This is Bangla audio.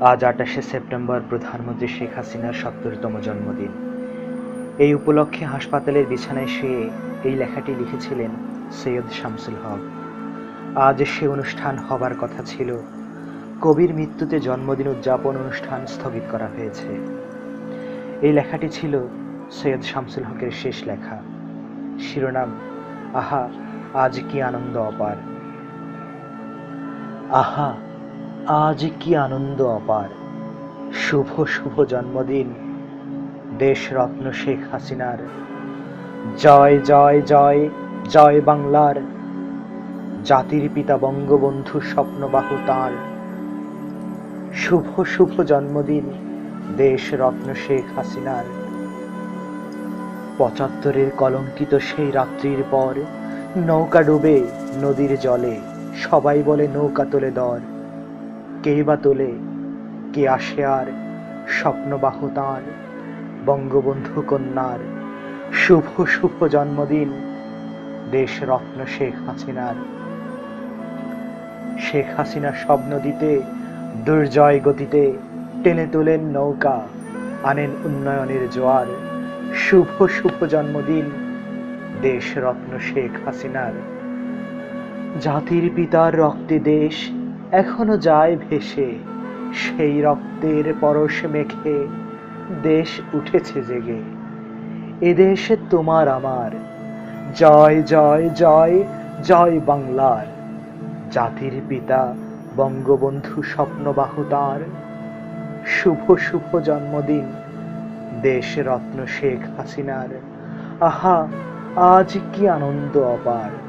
আজ আটাশে সেপ্টেম্বর প্রধানমন্ত্রী শেখ হাসিনার সত্তরতম জন্মদিন। এই উপলক্ষে হাসপাতালের বিছানায় শুয়ে এই লেখাটি লিখেছিলেন সৈয়দ শামসুল হক। আজ সে অনুষ্ঠান হবার কথা ছিল। কবির মৃত্যুতে জন্মদিন উদযাপন অনুষ্ঠান স্থগিত করা হয়েছে। এই লেখাটি ছিল সৈয়দ শামসুল হকের শেষ লেখা। শিরোনাম, আহা, আজ কি আনন্দ অপার। আহা আজ কি আনন্দ অপার। শুভ শুভ জন্মদিন। দেশরত্ন শেখ হাসিনার। জয় জয় জয় জয় বাংলার। জাতির পিতা বঙ্গবন্ধু স্বপ্নবাহু তাঁর। শুভ শুভ জন্মদিন দেশরত্ন শেখ হাসিনার। পঁচাত্তরের কলঙ্কিত সেই রাত্রির পর নৌকা ডুবে নদীর জলে সবাই বলে নৌকা তোলে দর। কে বা তোলে, কে আসে আর স্বপ্নবাহু তাঁর, বঙ্গবন্ধু কন্যার। শুভ শুভ জন্মদিন, দেশরত্ন শেখ হাসিনার। শেখ হাসিনা স্বপ্ন দিতে, দুর্জয় গতিতে টেনে তোলেন নৌকা, আনেন উন্নয়নের জোয়ার। শুভ শুভ জন্মদিন, দেশরত্ন শেখ হাসিনার। জাতির পিতার রক্তে দেশ এখনও যায় ভেসে। সেই রক্তের পরশ মেখে দেশ উঠেছে জেগে। এদেশে তোমার আমার। জয় জয় জয় জয় বাংলার। জাতির পিতা, বঙ্গবন্ধু স্বপ্নবাহু তাঁর। শুভ শুভ জন্মদিন, দেশ রত্ন শেখ হাসিনার। আহা, আজ কি আনন্দ অপার।